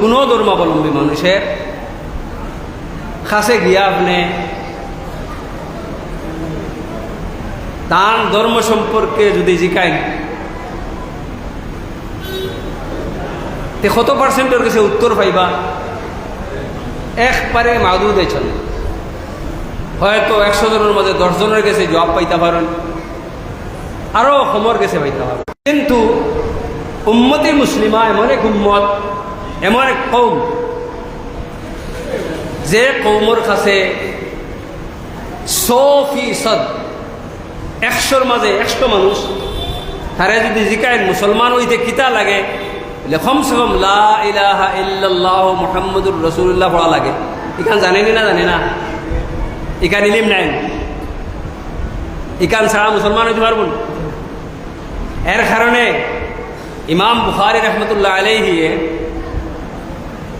কোনো ধর্মাবলম্বী মানুষের কাছে গিয়া আপনি তার ধর্ম সম্পর্কে যদি জিকাই তে কত পার্সেন্টের কাছে উত্তর পাইবা? একবারে মাদুদ চলে হয়তো একশো জনের মধ্যে দশ জনের কাছে জবাব পাইতে পারেন। আরও সমর কাছে পাইতে পারেন। কিন্তু উম্মতে মুসলিমা এমন এক উম্মত এমন এক কৌম। যে কৌমর কাছে ফিসদ, একশোর মাঝে একশো মানুষ, তারা যদি জিকায় মুসলমান হইতে কিতা লাগে? কমসে কম লা ইলাহা ইল্লাল্লাহ মুহাম্মদুর রসুল্লাহ পড়া লাগে। ইখান জানেনি না, জানে না? ইখান ইলিম নাই। ইখান ছাড়া মুসলমান হইতে পারব। এর কারণে ইমাম বুখারি রহমতুল্লাহ আলাইহিয়ে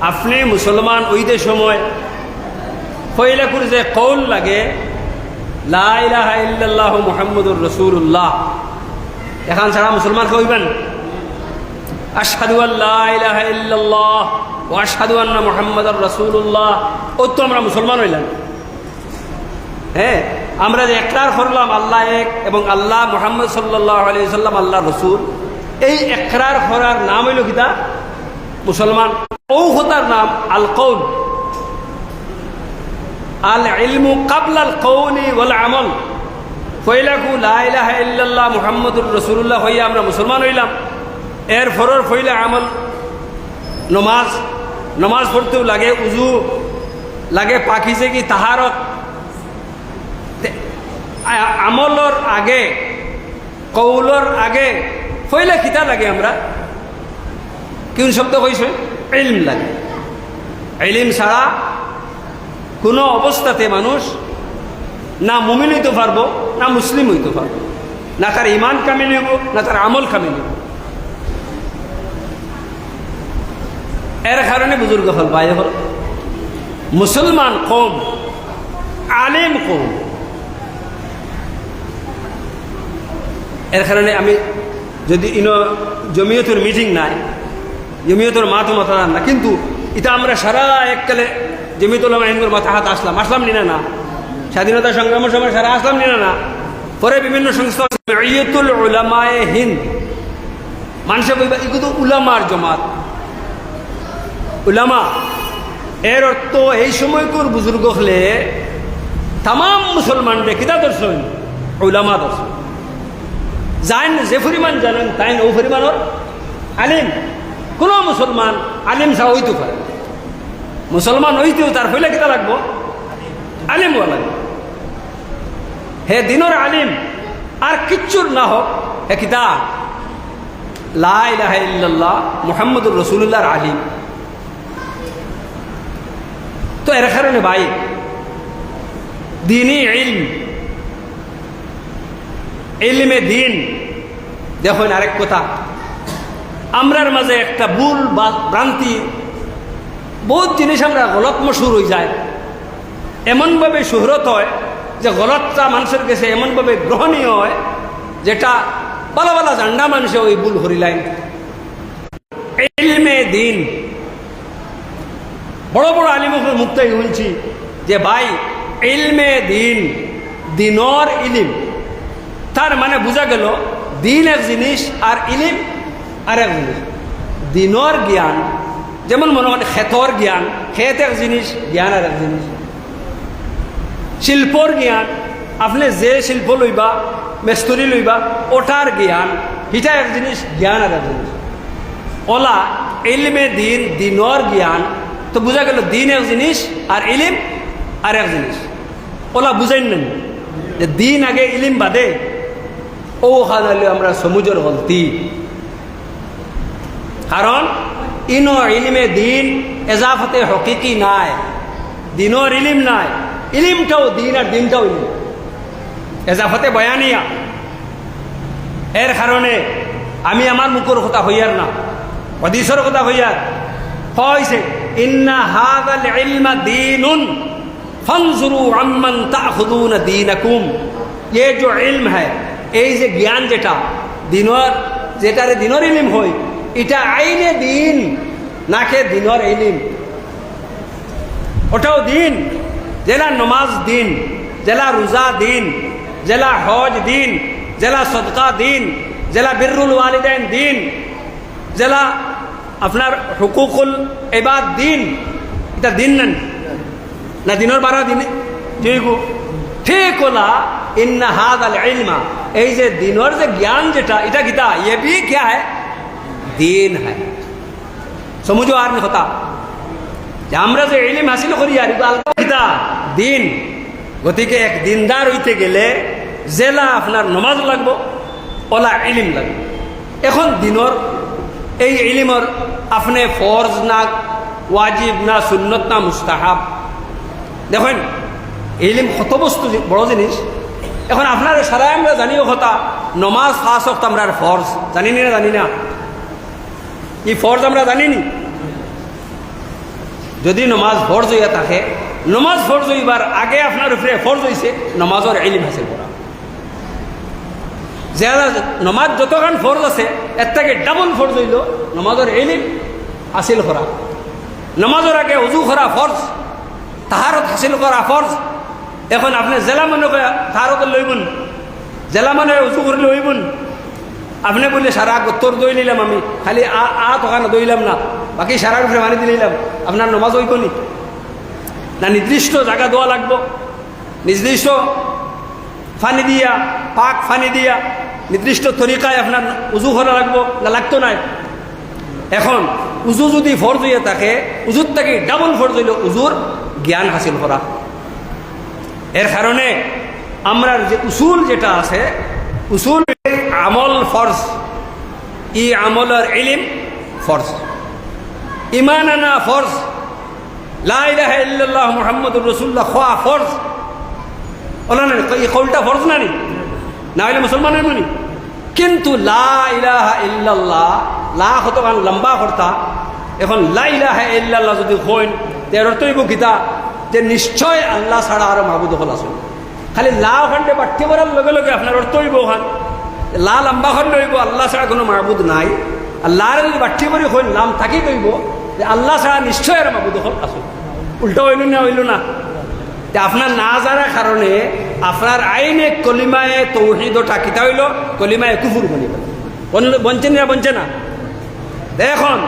আপনি মুসলমান ওইদের সময় যে কৌল লাগে, লা ইলাহা ইল্লাল্লাহু মুহাম্মদুর রাসূলুল্লাহ, এখন ছাড়া মুসলমান কইবেন আশহাদু আল্লাহ ও আশহাদু আন্না মুহাম্মাদুর রাসূলুল্লাহ। ও তো আমরা মুসলমান হইলাম। হ্যাঁ আমরা যে একরার করলাম আল্লাহ এক এবং আল্লাহ মুহাম্মদ আলাইহি সাল্লাম আল্লাহ রসুল, এই একরার করার নাম হইল কিতা? মুসলমান। ও হতার নাম আল কৌল আল ইলমু কাবলাল কৌলি ওয়াল আমল ফইলাকু লা ইলাহা ইল্লাল্লাহ মুহাম্মদুর রাসূলুল্লাহ হইয়া আমরা মুসলমান হইলাম। এর ফরর ফইলা আমল। নমাজ নমাজ পড়তেও লাগে, উজু লাগে পাখিছে কি তাহারত। তে- আমলর আগে, কৌলর আগে ফইলা কিতা লাগে আমরা। কোন শব্দ কইছে? ইলম লাগে। ইলিম ছাড়া কোনো অবস্থাতে মানুষ না মুমিন হইতে পারব, না মুসলিম হইতে পারব। না তার ইমান কামিল হইব না তার আমল কামিল হইব এর কারণে বুজুর্গ হল বাইরে হল, মুসলমান কম, আলেম কম। এর কারণে আমি যদি ইনো জমিয়তের মিটিং নাই জমিয়তের মাথা মাথা না কিন্তু এটা আমরা সারা এককালে জমিয়তুল মাহিন্দুর মাথা হাত আসলাম আসলাম নিনা না স্বাধীনতা সংগ্রামের সময় সারা আসলাম নিনা না পরে বিভিন্ন সংস্থা জমিয়তুল উলামায়ে হিন্দ মানুষে কইবা এগুলো তো উলামার জমাত উলামা এর অর্থ এই সময়কুর বুজুর্গ হলে তাম মুসলমানদের কিতা দর্শন? উলামা দর্শন। জান যে পরিমাণ জানেন তাই ও পরিমাণর আলিম। কোনো মুসলমান আলিম সা হইতে পারে মুসলমান হইতেও তার হইলে কিতা লাগবো? আলিম হওয়া হে দিনর আলিম, আর কিচ্ছুর না হোক, হে কিতা? লা ইলাহা ইল্লাল্লাহ মুহাম্মদুর রসুল্লাহর আলিম। তো এর কারণে ভাই, দিনই ইলম, ইলমে দিন। দেখুন আরেক কথা আমরার মাঝে একটা ভুল বা ভ্রান্তি, বহুত জিনিস আমরা গলত মশুর হয়ে যায়। এমনভাবে সুহরত হয় যে গলতটা মানুষের কাছে এমনভাবে গ্রহণীয় হয়, যেটা বালা বালা জান্ডা মানুষে ওই ভুল হরিলাইন ইলমে দিন। বড় বড় আলিমুখের মুক্তাই শুনছি যে, ভাই ইলমে দিন, দিনর ইলিম। তার মানে বোঝা গেল দিন এক জিনিস আর ইলিম আর এক জিনিস দিনর জ্ঞান, যেমন মনে করেন ক্ষেতর জ্ঞান, খেত এক জিনিস, জ্ঞান আর এক জিনিস। শিল্পর জ্ঞান, আপনি যে শিল্প লইবা মেস্তরি লইবা ওটার জ্ঞান হিটা এক জিনিস, জ্ঞান আর এক জিনিস। ওলা ইলমে দিন দিনর জ্ঞান, তো বোঝা গেল দিন এক জিনিস আর ইলিম আর এক জিনিস। ওলা বুঝাইন নেন, যে দিন আগে ইলিম বাদে ও হাজালে আমরা সমুজর গলতি। কারণ ইনো ইলিমে দিন এজাফতে হকিকি নাই দিনর ইলিম নাই, ইলিমটাও দিন আর দিনটাও ইলিম। এজাফতে বয়ানিয়া। এর কারণে আমি আমার মুখর কথা হইয়ার না হদিসর কথা হইয়ার হয়েছে ইন্না হাদাল ইলমা দীনুন, ফানজুরু আম্মান দিন দীনাকুম। এ যে ইলম হ্যায় এই যে জ্ঞান যেটা দিনর যেটারে দিনর ইলিম হয় এটা আইনে দিন, নাকে দিনর এলিম ওটাও দিন, জেলা নমাজ দিন, জেলা রোজা দিন, জেলা হজ দিন, জেলা সদকা দিন, জেলা বিরুল ওয়ালিদাইন দিন, জেলা আপনার হুকুকুল এবার দিন। এটা দিন না? দিনের বারো দিন? ঠিক ঠিক ওলা, ইন্না হাদ আল ইলমা। এই যে দিনের যে জ্ঞান যেটা, এটা গীতা। ইয়ে ভি ক্যা দিন है সমুঝো আর হতা। যে আমরা যে এলিম হাসিল করি আর দিন। গতিকে এক দিনদার হইতে গেলে জেলা আপনার নমাজ লাগবো, ওলা এলিম লাগবে। এখন দিনর এই ইলিমর আপনি ফরজ না, ওয়াজিব না, সুন্নত না, মুস্তাহাব। দেখেন এলিম কত বস্তু বড় জিনিস। এখন আপনার সারাই আমরা জানিও কথা, নমাজ ফাঁস হতো আমরা ফরজ। জানি না জানি না। এই ফরজ আমরা জানিনি। যদি নমাজ ফরজ হইয়া থাকে, নমাজ ফরজ হইবার আগে আপনার উপরে ফরজ হইছে, নমাজের ইলিম হাসিল করা। যারা নমাজ যতক্ষণ ফরজ আছে, এর থেকে ডাবল ফরজ হইল নমাজের ইলিম হাসিল করা। নমাজের আগে উজু করা ফরজ, তাহারত হাসিল করা ফরজ। এখন আপনি জেলা মনে করে তাহারত লইবুন, জেলা মানে উজু করলে লইবুন। আপনি বললে, সারা গোত্তর দই নিলাম আমি। খালি আ আ তখন দইলাম না। বাকি সারার উপরে মানি দিলাম আপনার নমাজ হইব নি? না নির্দিষ্ট জায়গা দেওয়া লাগবো। নির্দিষ্ট ফানি দিয়া, পাক ফানি দিয়া নির্দিষ্ট তরিকায় আপনার উজু করা লাগবো। না, লাগতো নাই। এখন, উজু যদি ফরজ হইয়া থাকে উজুর থেকে ডাবল ফরজ হইল উজুর জ্ঞান হাসিল করা এর কারণে আমরা যে উসুল যেটা আছে উসুল আমল ফরজ। ই আমলের ইলিম ফরজ। ইমান আনা ফরজ। লা ইলাহা ইল্লাল্লাহ মুহাম্মদুর রাসূলুল্লাহ, খোয়া ফরজ। ওলা না এই কৌলটা ফরজ না নি না হইলে মুসলমানের মনি কিন্তু লা ইলাহা ইল্লাল্লাহ, লা কতখান লম্বা কর্তা। এখন লা ইলাহা ইল্লাল্লাহ যদি হইন তের অর্থইব গীতা, যে নিশ্চয় আল্লাহ ছাড়া আরও মাহবুদ হল আসুন খালি লা ওখানটে পাঠ্য করার লগে লগে আপনার অর্থ হইব ওখান লা লম্বা খণ্ড আল্লাহ ছাড়া কোনো মাহবুদ নাই। আল্লাহর যদি পাঠ্য করে হইন, নাম থাকি কইব যে আল্লাহ ছাড়া নিশ্চয় আর মাহবুদ হল আসুন উল্টা হইল না হইল না। তে আপনার না জানার কারণে আপনার আইনে কলিমায় তৌহিদটা কিতা হইল কলিমায় কুফুর বনি বঞ্চে না বঞ্চে না। দেখুন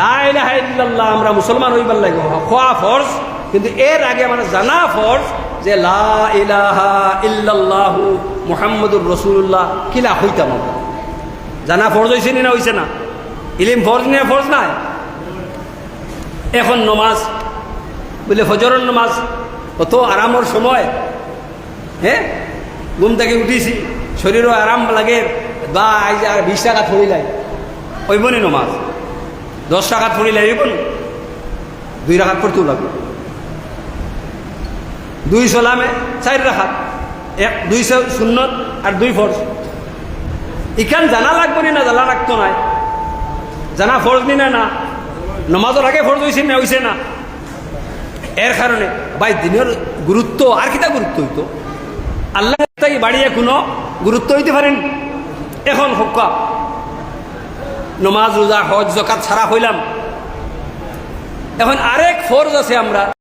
লাইল্লাহ আমরা মুসলমান হইবার লাগে খোয়া ফর্জ, কিন্তু এর আগে আমার জানা ফর্জ যে লা ইলাহা রসুল্লাহ কিলা হইতাম জানা ফর্জ হয়েছে না হয়েছে না? ইলিম ফর্জ নিয়ে ফর্জ নাই? এখন নমাজ, বলে ফজরের নমাজ, কত আরামর সময় হ্যাঁ ঘুম থেকে উঠিছি, শরীরও আরাম লাগে, বা আর বিশ টাকা থরিলাই ওইবনি নমাজ? দশ টাকা থরিলাই ওইবন দুই রাখাত পড়তেও লাগবে। দুই সলামে চার রাখাত। এক, দুই শূন্যত আর দুই ফর্জ। ইখান জানা লাগবে নি জানা লাগতো নাই। জানা ফর্জ নি না না? আগে ফর্জ হয়েছে না হয়েছে না? এর কারণে, ভাই, দিনের গুরুত্ব, আর কিতা গুরুত্ব হইতো? আল্লাহ তাই বাড়িয়ে কোনো গুরুত্ব হইতে পারেন? এখন হকা নমাজ, রোজা, হজ জকাত ছাড়া হইলাম। এখন আরেক ফরজ আছে আমরা